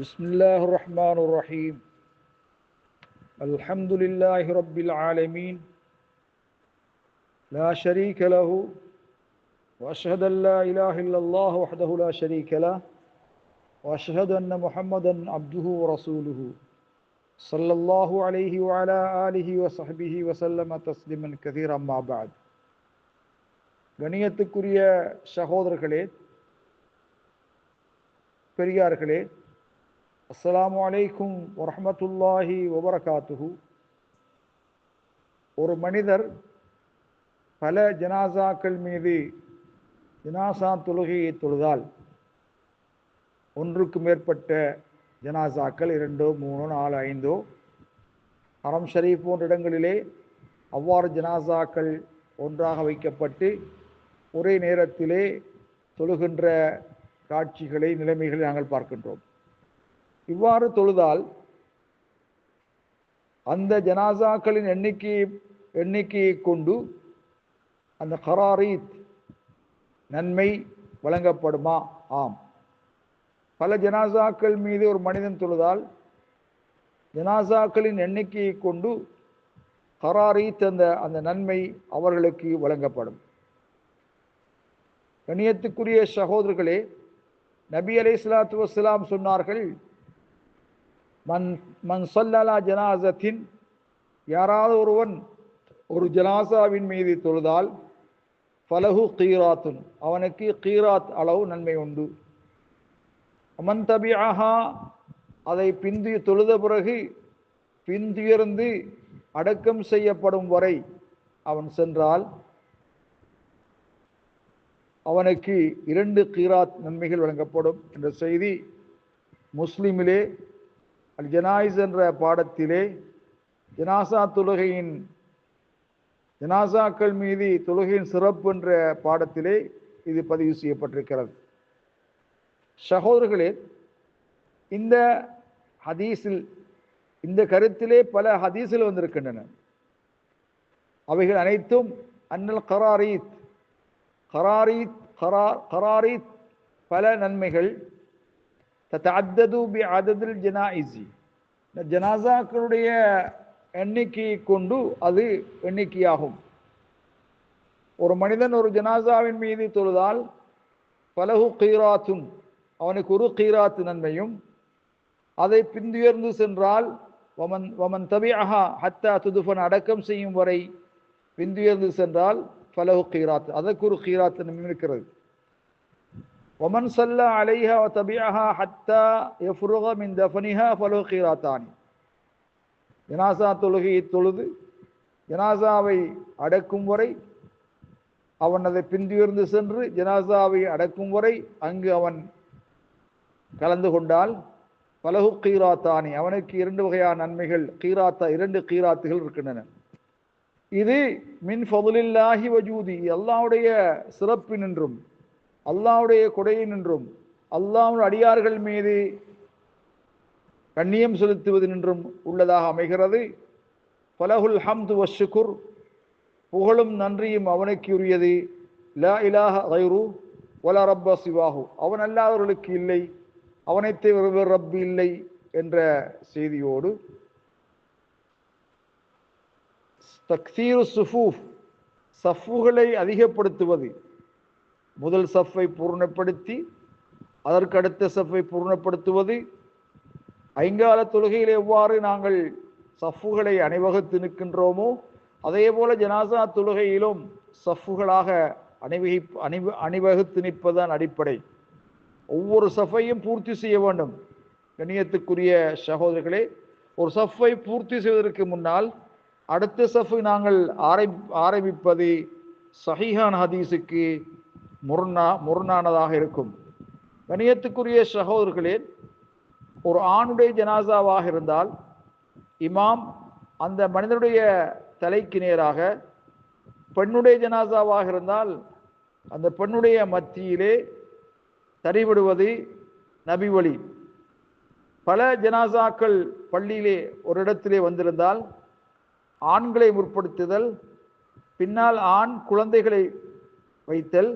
بسم الله الرحمن الرحيم الحمد لله رب العالمين لا شريك له واشهد ان لا اله الا الله وحده لا شريك له واشهد ان محمدا عبده ورسوله صلى الله عليه وعلى اله وصحبه وسلم تسليما كثيرا ما بعد கணியத்துக்குரிய சகோதரர்களே பெரியார்களே அஸ்லாம் வலைக்கும் வரமத்துல்லாஹி வபரகாத்துஹு. ஒரு மனிதர் பல ஜனாசாக்கள் மீது ஜனாசா தொழுகையை தொழுதால் ஒன்றுக்கு மேற்பட்ட ஜனாசாக்கள் இரண்டோ மூணோ நாலு ஐந்தோ அறம் ஷரீஃப் போன்ற இடங்களிலே அவ்வாறு ஜனாசாக்கள் ஒன்றாக வைக்கப்பட்டு ஒரே நேரத்திலே தொழுகின்ற காட்சிகளை நிலைமைகளை நாங்கள் பார்க்கின்றோம். இவ்வாறு தொழுதால் அந்த ஜனாசாக்களின் எண்ணிக்கை எண்ணிக்கையை கொண்டு அந்த கராரீத் நன்மை வழங்கப்படுமா? ஆம். பல ஜனாசாக்கள் மீது ஒரு மனிதன் தொழுதால் ஜனாசாக்களின் எண்ணிக்கையை கொண்டு கராரீத் அந்த அந்த நன்மை அவர்களுக்கு வழங்கப்படும். கணியத்துக்குரிய சகோதரர்களே நபி அலை சலாத்து வசலாம் சொன்னார்கள் மன் மண் சொல்லலா ஜனாசத்தின் யாராவது ஒருவன் ஒரு ஜனாசாவின் மீது தொழுதால் பலகு கீராத்துன் அவனுக்கு கீராத் அளவு நன்மை உண்டு. அமன் ஆஹா அதை பிந்தி தொழுத பிறகு பிந்துயர்ந்து அடக்கம் செய்யப்படும் வரை அவன் சென்றால் அவனுக்கு இரண்டு கீராத் நன்மைகள் வழங்கப்படும் என்ற செய்தி முஸ்லிமிலே அல் ஜனாயிஸ் என்ற பாடத்திலே ஜனாசா தொழுகையின் ஜனாசாக்கள் மீது தொழுகையின் சிறப்பு என்ற பாடத்திலே இது பதிவு செய்யப்பட்டிருக்கிறது. சகோதரர்களே இந்த ஹதீஸில் இந்த கருத்திலே பல ஹதீஸில் வந்திருக்கின்றன. அவைகள் அனைத்தும் அன்னல் கராரீத் கராரீத் கரா கராரீத் பல நன்மைகள். தத்தஅத்தது பி அததில் ஜனாயிசி இந்த ஜனாசாக்களுடைய எண்ணிக்கையை கொண்டு அது எண்ணிக்கையாகும் ஒரு மனிதன் ஒரு ஜனாசாவின் மீது தொழுதால் பலகு கீராத்தும் அவனுக்கு ஒரு கீராத்து நன்மையும் அதை பிந்துயர்ந்து சென்றால் வமன் வமன் தபியஹா ஹத்தா துதுஃபன் அடக்கம் செய்யும் வரை பிந்துயர்ந்து சென்றால் பலகு கீராத் அதற்கு ஒரு கீராத்து நன்மை இருக்கிறது ஒமன் சல்ல அலைஹா தபியஹா ஹத்தா எஃப்ருக மின் தஃபனிஹா ஃபலோ கீராத்தானி ஜனாசா தொழுகையை தொழுது ஜனாசாவை அடக்கும் வரை அவன் அதை பின்துயர்ந்து சென்று ஜனாசாவை அடக்கும் வரை அங்கு அவன் கலந்து கொண்டால் பலகு கீராத்தானி. அவனுக்கு இரண்டு வகையான நன்மைகள். கீராத்தா இரண்டு கீராத்துகள் இருக்கின்றன. இது மின் ஃபதுலில்லாஹி வஜூதி. எல்லாவுடைய சிறப்பினின்றும் அல்லாவுடைய கொடையினின்றும் அல்லாவுடைய அடியார்கள் மீது கண்ணியம் செலுத்துவது நின்றும் உள்ளதாக அமைகிறது. பலகுல் ஹம்து வஷுக்குர் புகழும் நன்றியும் அவனுக்கு உரியது லா இலாஹ ஐரு ஒல ரப்ப சிவாஹு. அவன் அல்லாதவர்களுக்கு இல்லை. அவனை வேறு ரப்பு இல்லை என்ற செய்தியோடு தக்சீரு சுஃபூஃப் சஃபுகளை அதிகப்படுத்துவது. முதல் சஃப்பை பூர்ணப்படுத்தி அதற்கு அடுத்த சஃப்பை பூர்ணப்படுத்துவது. ஐங்கால தொழுகையில் எவ்வாறு நாங்கள் சஃப்புகளை அணிவகுத்து நிற்கின்றோமோ அதே போல ஜனாசா தொழுகையிலும் சஃப்புகளாக அணிவகி அணிவ அணிவகுத்து நிற்பதுதான் அடிப்படை. ஒவ்வொரு சஃபையும் பூர்த்தி செய்ய வேண்டும். கண்ணியத்துக்குரிய சகோதரர்களே ஒரு சஃப்பை பூர்த்தி செய்வதற்கு முன்னால் அடுத்த சஃபை நாங்கள் ஆரம்பி ஆரம்பிப்பது சஹிஹான் ஹதீஸுக்கு முரணா முரணானதாக இருக்கும். கணியத்துக்குரிய சகோதரர்களே ஒரு ஆணுடைய ஜனாசாவாக இருந்தால் இமாம் அந்த மனிதனுடைய தலைக்கு நேராக பெண்ணுடைய ஜனாசாவாக இருந்தால் அந்த பெண்ணுடைய மத்தியிலே தறிவிடுவது நபி வழி. பல ஜனாசாக்கள் பள்ளியிலே ஒரு இடத்திலே வந்திருந்தால் ஆண்களை முற்படுத்துதல் பின்னால் ஆண் குழந்தைகளை வைத்தல்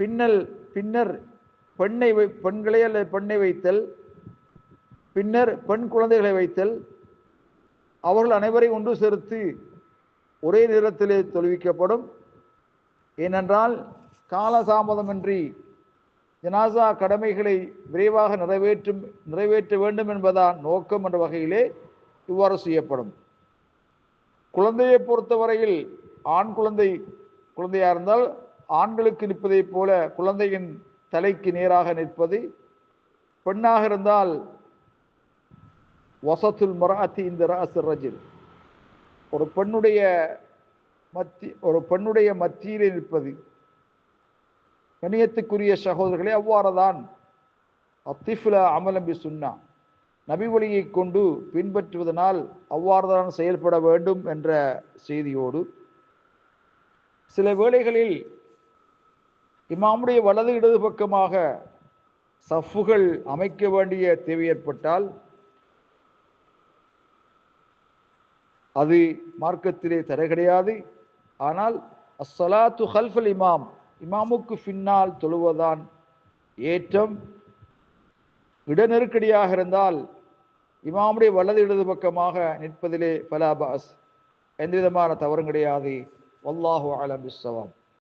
பின்னல் பின்னர் பெண்ணை வை பெண்களை அல்லது பெண்ணை வைத்தல் பின்னர் பெண் குழந்தைகளை வைத்தல் அவர்கள் அனைவரையும் ஒன்று சேர்த்து ஒரே நேரத்திலே தொழுவிக்கப்படும். ஏனென்றால் காலதாமதமின்றி ஜனாசா கடமைகளை விரைவாக நிறைவேற்றும் நிறைவேற்ற வேண்டும் என்பதான் நோக்கம் என்ற வகையிலே இவ்வாறு செய்யப்படும். குழந்தையை பொறுத்தவரையில் ஆண் குழந்தை குழந்தையாக இருந்தால் ஆண்களுக்கு நிற்பதைப் போல குழந்தையின் தலைக்கு நேராக நிற்பது பெண்ணாக இருந்தால் வசத்துல் மராத்தி இந்த ராசு ரஜில். ஒரு பெண்ணுடைய மத்தி ஒரு பெண்ணுடைய மத்தியிலே நிற்பது. கணியத்துக்குரிய சகோதரர்களே அவ்வாறுதான் அத்திஃபுல அமலம்பி சுன்னா. நபி வழியை கொண்டு பின்பற்றுவதனால் அவ்வாறுதான் செயல்பட வேண்டும் என்ற செய்தியோடு சில வேளைகளில் இமாமுடைய வலது இடது பக்கமாக சஃப்புகள் அமைக்க வேண்டிய தேவை ஏற்பட்டால் அது மார்க்கத்திலே தடை கிடையாது. ஆனால் அஸ்ஸலாத்து ஹல்ஃபல் இமாம் இமாமுக்கு பின்னால் தொழுவதான் ஏற்றம். இட நெருக்கடியாக இருந்தால் இமாமுடைய வலது இடது பக்கமாக நிற்பதிலே பலாபாஸ் எந்த விதமான தவறும் கிடையாது. வல்லாஹு அலம் பிஸ்ஸவாம்.